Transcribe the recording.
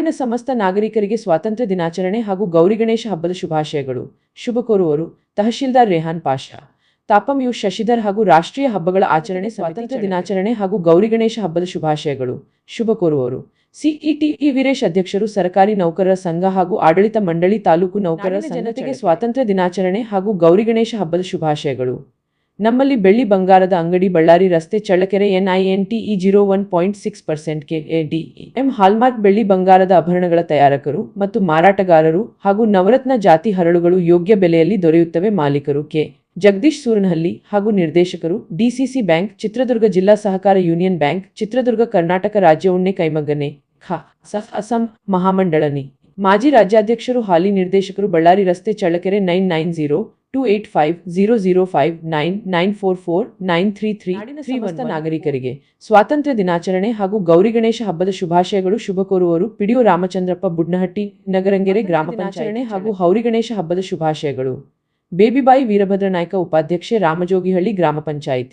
ಸಮಸ್ತ ನಾಗರಿಕರಿಗೆ ಸ್ವಾತಂತ್ರ್ಯ ದಿನಾಚರಣೆ ಹಾಗೂ ಗೌರಿ ಗಣೇಶ ಹಬ್ಬದ ಶುಭಾಶಯಗಳು. ಶುಭ ಕೋರುವವರು ತಹಶೀಲ್ದಾರ್ ರೆಹಾನ್ ಪಾಷಾ. ತಾಪಂ ಯು ಶಶಿಧರ್ ಹಾಗೂ ರಾಷ್ಟ್ರೀಯ ಹಬ್ಬಗಳ ಆಚರಣೆ ಸ್ವಾತಂತ್ರ್ಯ ದಿನಾಚರಣೆ ಹಾಗೂ ಗೌರಿ ಗಣೇಶ ಹಬ್ಬದ ಶುಭಾಶಯಗಳು. ಶುಭ ಕೋರುವವರು ಸಿಇಟಿಇ ವೀರೇಶ್ ಅಧ್ಯಕ್ಷರು ಸರ್ಕಾರಿ ನೌಕರರ ಸಂಘ ಹಾಗೂ ಆಡಳಿತ ಮಂಡಳಿ ತಾಲೂಕು ನೌಕರರ ಜನತೆಗೆ ಸ್ವಾತಂತ್ರ್ಯ ದಿನಾಚರಣೆ ಹಾಗೂ ಗೌರಿ ಗಣೇಶ ಹಬ್ಬದ ಶುಭಾಶಯಗಳು. ನಮ್ಮಲ್ಲಿ ಬೆಳ್ಳಿ ಬಂಗಾರದ ಅಂಗಡಿ ಬಳ್ಳಾರಿ ರಸ್ತೆ Challakere ninety zero one point six percent K D M hallmark ಬೆಳ್ಳಿ ಬಂಗಾರದ ಆಭರಣಗಳ ತಯಾರಕರು ಮತ್ತು ಮಾರಾಟಗಾರರು ಹಾಗೂ ನವರತ್ನ ಜಾತಿ ಹರಳುಗಳು ಯೋಗ್ಯ ಬೆಲೆಯಲ್ಲಿ ದೊರೆಯುತ್ತವೆ ಮಾಲೀಕರು ಕೆ ಜಗದೀಶ್ ಸೂರನಹಳ್ಳಿ ಹಾಗೂ ನಿರ್ದೇಶಕರು ಡಿಸಿಸಿ ಬ್ಯಾಂಕ್, ಚಿತ್ರದುರ್ಗ ಜಿಲ್ಲಾ ಸಹಕಾರ ಯೂನಿಯನ್ ಬ್ಯಾಂಕ್, ಚಿತ್ರದುರ್ಗ ಕರ್ನಾಟಕ ರಾಜ್ಯ ಉಣ್ಣೆ ಕೈಮಗ್ಗನೆ, ಖ ಸಫ್ ಅಸಂ ಮಹಾಮಂಡಳನಿ. ಮಾಜಿ ರಾಜ್ಯಾಧ್ಯಕ್ಷರು ಹಾಲಿ ನಿರ್ದೇಶಕರು ಬಳ್ಳಾರಿ ರಸ್ತೆ Challakere nine nine zero two eight five zero zero five nine nine four four nine three three ನಾಗರಿಕರಿಗೆ ಸ್ವಾತಂತ್ರ್ಯ ದಿನಾಚರಣೆ ಹಾಗೂ ಗೌರಿ ಗಣೇಶ ಹಬ್ಬದ ಶುಭಾಶಯಗಳು ಶುಭ ಕೋರುವವರು ಪಿಡಿಒ ರಾಮಚಂದ್ರಪ್ಪ ಬುಡ್ನಹಟ್ಟಿ ನಗರಂಗೆರೆ ಗ್ರಾಮ ದಿನಾಚರಣೆ ಹಾಗೂ ಹೌರಿ ಗಣೇಶ ಹಬ್ಬದ ಶುಭಾಶಯಗಳು. ಬೇಬಿಬಾಯಿ ವೀರಭದ್ರ ನಾಯ್ಕ ಉಪಾಧ್ಯಕ್ಷೆ ರಾಮಜೋಗಿಹಳ್ಳಿ ಗ್ರಾಮ ಪಂಚಾಯಿತಿ.